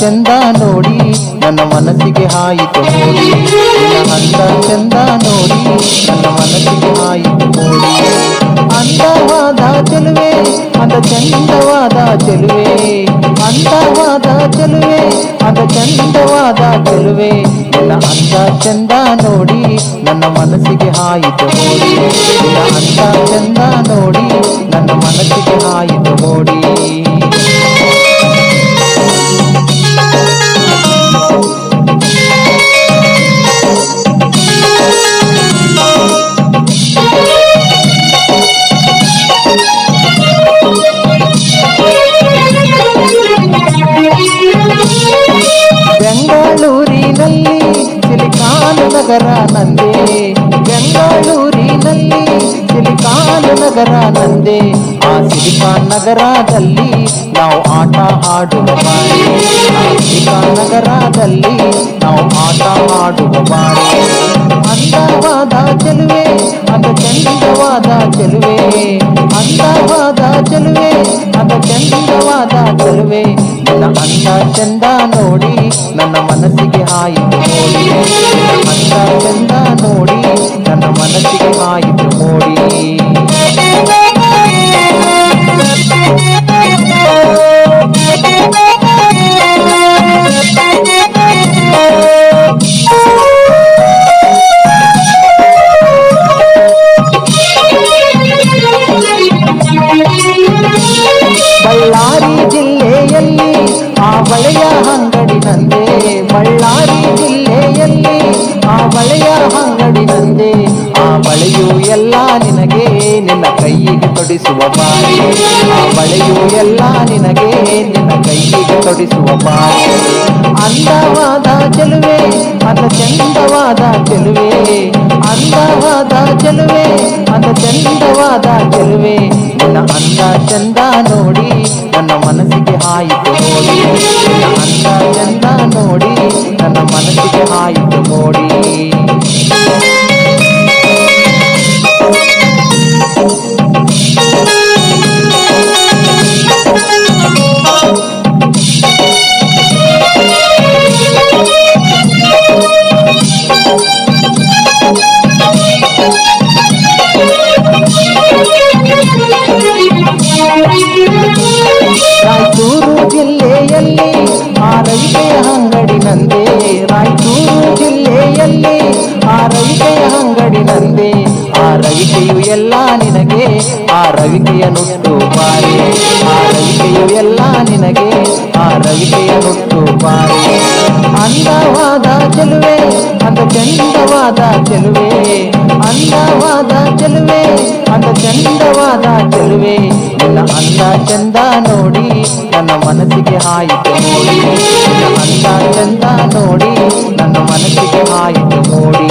ಚಂದ ನೋಡಿ, ನನ್ನ ಮನಸ್ಸಿಗೆ ಹಾಯಿತು ನಿನ್ನ ಅಂದ ಚಂದ ನೋಡಿ, ನನ್ನ ಮನಸ್ಸಿಗೆ ಹಾಯಿತು ಮೋಡಿ. ಅಂದವಾದ ಚೆಲುವೆ, ಅಂದ ಚಂದವಾದ ಚೆಲುವೆ. ಅಂದವಾದ ಚೆಲುವೆ, ಅಂದ ಚಂದವಾದ ಚೆಲುವೆ. ನಿನ್ನ ಅಂದ ಚಂದ ನೋಡಿ, ನನ್ನ ಮನಸ್ಸಿಗೆ ಹಾಯಿತು ಮೋಡಿ. ನಿನ್ನ ಅಂದ ಚಂದ ನೋಡಿ, ನನ್ನ ಮನಸ್ಸಿಗೆ ಹಾಯಿತು ಮೋಡಿ. ಸಿಲಿಕಾನ್ ನಗರದಲ್ಲಿ ನಾವು ಆಟ ಆಡುವ ಬಾರಿ. ಸಿಲಿಕಾನ್ ನಗರದಲ್ಲಿ ನಾವು ಆಟ ಆಡುವ ಬಾರಿ. ಅಂದವಾದ ಚೆಲುವೆ, ಅಂದ ಚಂದವಾದ ಚೆಲುವೆ. ಅಂದವಾದ ಚೆಲುವೆ, ಅಂದ ಚಂದವಾದ ಚೆಲುವೆ. ನನ್ನ ಅಂದ ಚಂದ ನೋಡಿ, ನನ್ನ ಮನಸ್ಸಿಗೆ ಹಾಯಿತು ನೋಡಿ ಅಂದ ಚಂದ ನೋಡಿ, ನನ್ನ ಮನಸ್ಸಿಗೆ ಹಾಯಿತು ಮೋಡಿ. ಬಳ್ಳಾರಿ ಜಿಲ್ಲೆಯಲ್ಲಿ ಆ ಬಳೆಯ ಅಂಗಡಿನಂದೇ ಆ ಬಳೆಯು ಎಲ್ಲ ನಿನಗೆ ನಿನ್ನ ಕೈಯಿಗೆ ತೊಡಿಸುವ ಬಾರಿ. ಆ ಬಳೆಯು ಎಲ್ಲ ನಿನಗೆ ನಿನ್ನ ಕೈಯಿಗೆ ತೊಡಿಸುವ ಬಾರಿ. ಅಂದವಾದ ಚೆಲುವೆ, ಅದ ಚಂದವಾದ ಚೆಲುವೆ. ಅಂದವಾದ ಚೆಲುವೆ, ಅದ ಚಂದವಾದ ಚೆಲುವೆ. ನನ್ನ ಅಂದ ಚಂದ ನೋಡಿ ನನ್ನ ಮನಸ್ಸಿಗೆ ಹಾಯಿತು ನೋಡಿ ನಿನ್ನ ಅಂದ ಚಂದ ನೋಡಿ ಅಂಗಡಿನಂದೇ ರಾಯಚೂರು ಜಿಲ್ಲೆಯಲ್ಲಿ ಆ ರವಿಕೆಯ ಅಂಗಡಿನಂದೇ ಆ ರವಿಕೆಯು ಎಲ್ಲ ನಿನಗೆ ಆ ರವಿಕೆಯ ನುಟ್ಟು ಬಾರಿ ಆ ರವಿಕೆಯು ಎಲ್ಲ ನಿನಗೆ ಆ ರವಿಕೆಯ ನುಟ್ಟು ಬಾರಿ ಅಂದವಾದ ಚೆಲುವೆ ಅಂದ ಚಂದವಾದ ಚೆಲುವೆ ಅಂದವಾದ ಚೆಲುವೆ ಅಂದ ಚಂದವಾದ ಚೆಲುವೆ ನಿನ್ನ ಚಂದ ನೋಡಿ ನನ್ನ ಮನಸ್ಸಿಗೆ ಹಾಯಿತು ನೋಡಿ. ಅಂದ ಚಂದ ನೋಡಿ ನನ್ನ ಮನಸ್ಸಿಗೆ ಹಾಯಿತು ಮೋಡಿ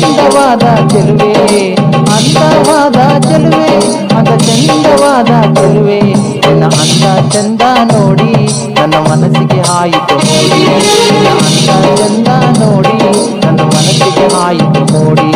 ಚಂದವಾದ ಚೆಲುವೆ ಅಂದವಾದ ಚೆಲುವೆ, ಅಂದ ಚಂದವಾದ ಚೆಲುವೆ. ನಿನ್ನ ಅಂದ ಚಂದ ನೋಡಿ, ನನ್ನ ಮನಸ್ಸಿಗೆ ಆಯಿತು ನೋಡಿ. ನಿನ್ನ ಅಂದ ಚಂದ ನೋಡಿ, ನನ್ನ ಮನಸ್ಸಿಗೆ ಆಯಿತು ಮೋಡಿ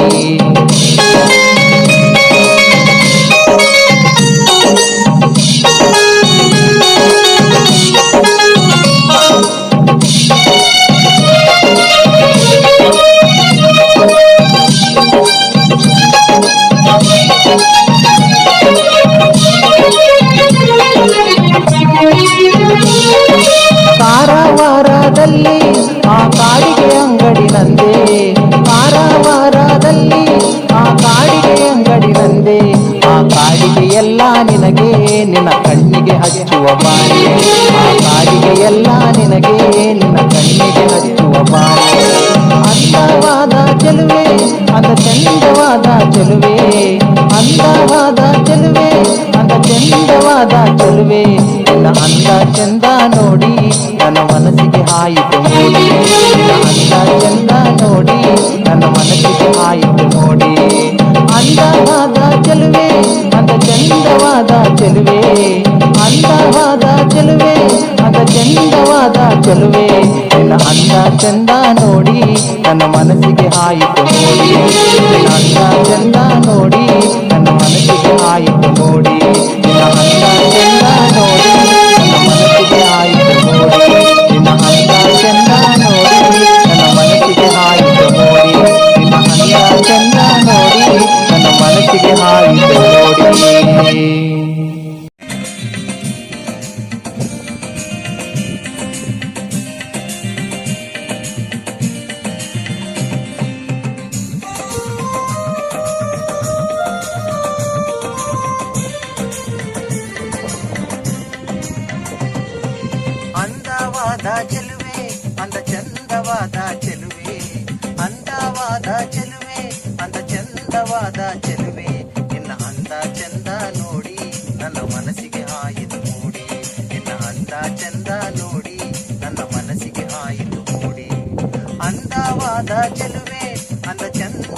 ಚೆಲುವೆ ಅಂದವಾದ ಚೆಲುವೆ, ಅದ ಚಂದವಾದ ಚೆಲುವೆ. ನನ್ನ ಅಂದ ಚಂದ ನೋಡಿ, ನನ್ನ ಮನಸ್ಸಿಗೆ ಹಾಯಿತು ನೋಡಿ. ನನ್ನ ಅಂದ ಚಂದ ನೋಡಿ, ನನ್ನ ಮನಸ್ಸಿಗೆ ಹಾಯಿತು ನೋಡಿ. ನನ್ನ ಅಂದ ಚಂದ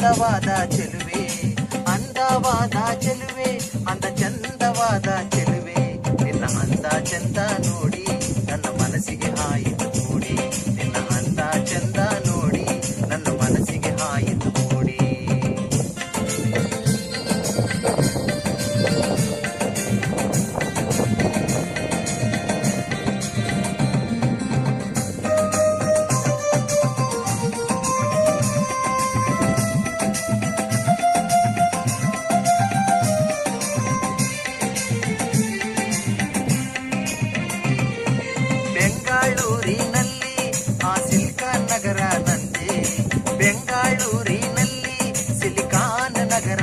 అందవాదా చెలువే అందవాదా చెలువే. ಊರಿನಲ್ಲಿ ಸಿಲಿಕಾನ್ ನಗರ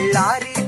ಬಳ್ಳಾರಿ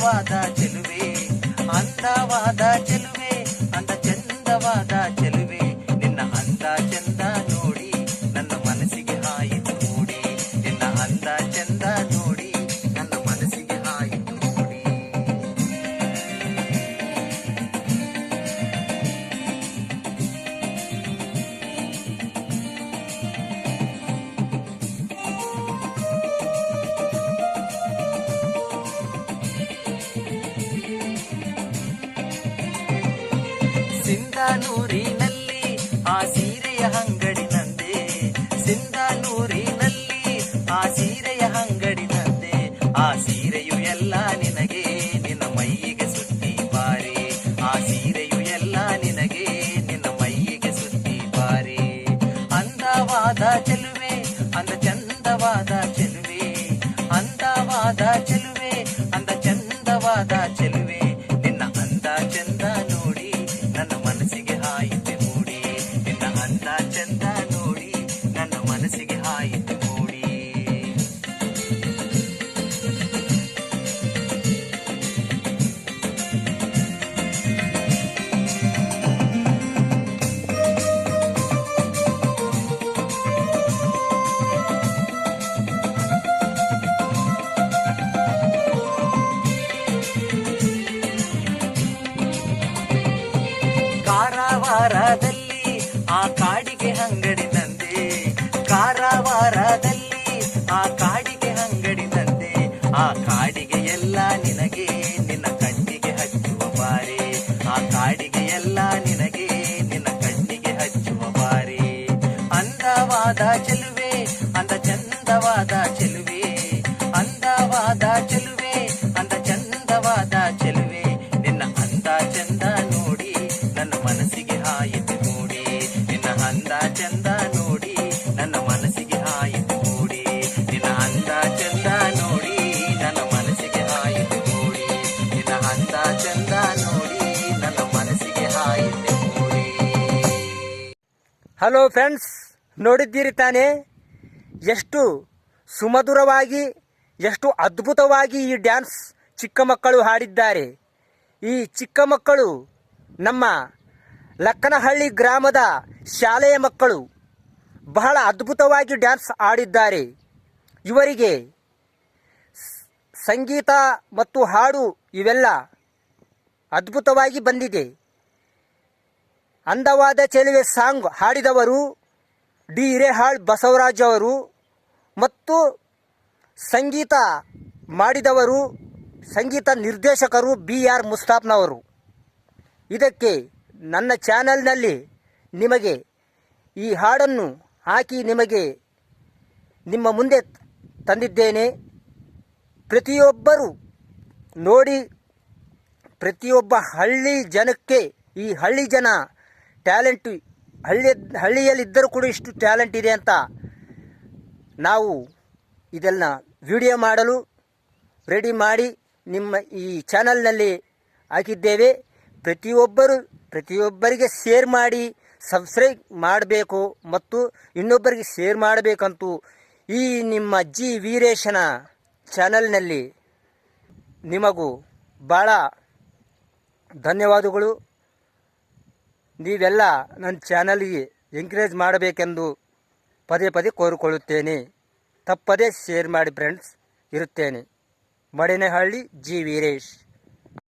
అందవాద చెలువే అందవాద చెలువే అంత చందవాద చెలువే. ಅಂದವಾದ ಹಲೋ ಫ್ರೆಂಡ್ಸ್ ನೋಡಿದ್ದೀರಿ ತಾನೇ? ಎಷ್ಟು ಸುಮಧುರವಾಗಿ, ಎಷ್ಟು ಅದ್ಭುತವಾಗಿ ಈ ಡ್ಯಾನ್ಸ್ ಚಿಕ್ಕ ಮಕ್ಕಳು ಹಾಡಿದ್ದಾರೆ. ಈ ಚಿಕ್ಕ ಮಕ್ಕಳು ನಮ್ಮ ಲಕ್ಕನಹಳ್ಳಿ ಗ್ರಾಮದ ಶಾಲೆಯ ಮಕ್ಕಳು ಬಹಳ ಅದ್ಭುತವಾಗಿ ಡ್ಯಾನ್ಸ್ ಆಡಿದ್ದಾರೆ. ಇವರಿಗೆ ಸಂಗೀತ ಮತ್ತು ಹಾಡು ಇವೆಲ್ಲ ಅದ್ಭುತವಾಗಿ ಬಂದಿದೆ. ಅಂದವಾದ ಚೆಲುವೆ ಸಾಂಗ್ ಹಾಡಿದವರು ಡಿ ಹಿರೇಹಾಳ್, ಬಸವರಾಜ್ ಅವರು ಮತ್ತು ಸಂಗೀತ ಮಾಡಿದವರು ಸಂಗೀತ ನಿರ್ದೇಶಕರು ಬಿ ಆರ್ ಮುಸ್ತಾಫ್ನವರು. ಇದಕ್ಕೆ ನನ್ನ ಚಾನಲ್ನಲ್ಲಿ ನಿಮಗೆ ಈ ಹಾಡನ್ನು ಹಾಕಿ ನಿಮಗೆ ನಿಮ್ಮ ಮುಂದೆ ತಂದಿದ್ದೇನೆ. ಪ್ರತಿಯೊಬ್ಬರು ನೋಡಿ, ಪ್ರತಿಯೊಬ್ಬ ಹಳ್ಳಿ ಜನಕ್ಕೆ ಈ ಹಳ್ಳಿ ಜನ ಟ್ಯಾಲೆಂಟ್ ಹಳ್ಳಿ ಹಳ್ಳಿಯಲ್ಲಿದ್ದರೂ ಕೂಡ ಇಷ್ಟು ಟ್ಯಾಲೆಂಟ್ ಇದೆ ಅಂತ ನಾವು ಇದೆಲ್ಲ ವಿಡಿಯೋ ಮಾಡಲು ರೆಡಿ ಮಾಡಿ ನಿಮ್ಮ ಈ ಚಾನಲ್ನಲ್ಲಿ ಹಾಕಿದ್ದೇವೆ. ಪ್ರತಿಯೊಬ್ಬರು ಪ್ರತಿಯೊಬ್ಬರಿಗೆ ಶೇರ್ ಮಾಡಿ, ಸಬ್ಸ್ಕ್ರೈಬ್ ಮಾಡಬೇಕು ಮತ್ತು ಇನ್ನೊಬ್ಬರಿಗೆ ಶೇರ್ ಮಾಡಬೇಕಂತೂ ಈ ನಿಮ್ಮ ಜಿ ವೀರೇಶನ ಚಾನಲ್ನಲ್ಲಿ ನಿಮಗೂ ಭಾಳ ಧನ್ಯವಾದಗಳು. ನೀವೆಲ್ಲ ನನ್ನ ಚಾನಲ್ಗೆ ಎಂಕರೇಜ್ ಮಾಡಬೇಕೆಂದು ಪದೇ ಪದೇ ಕೋರಿಕೊಳ್ಳುತ್ತೇನೆ. ತಪ್ಪದೇ ಶೇರ್ ಮಾಡಿ ಫ್ರೆಂಡ್ಸ್ ಇರುತ್ತೇನೆ. ಮಡೇನಹಳ್ಳಿ ಜಿ. ವೀರೇಶ್.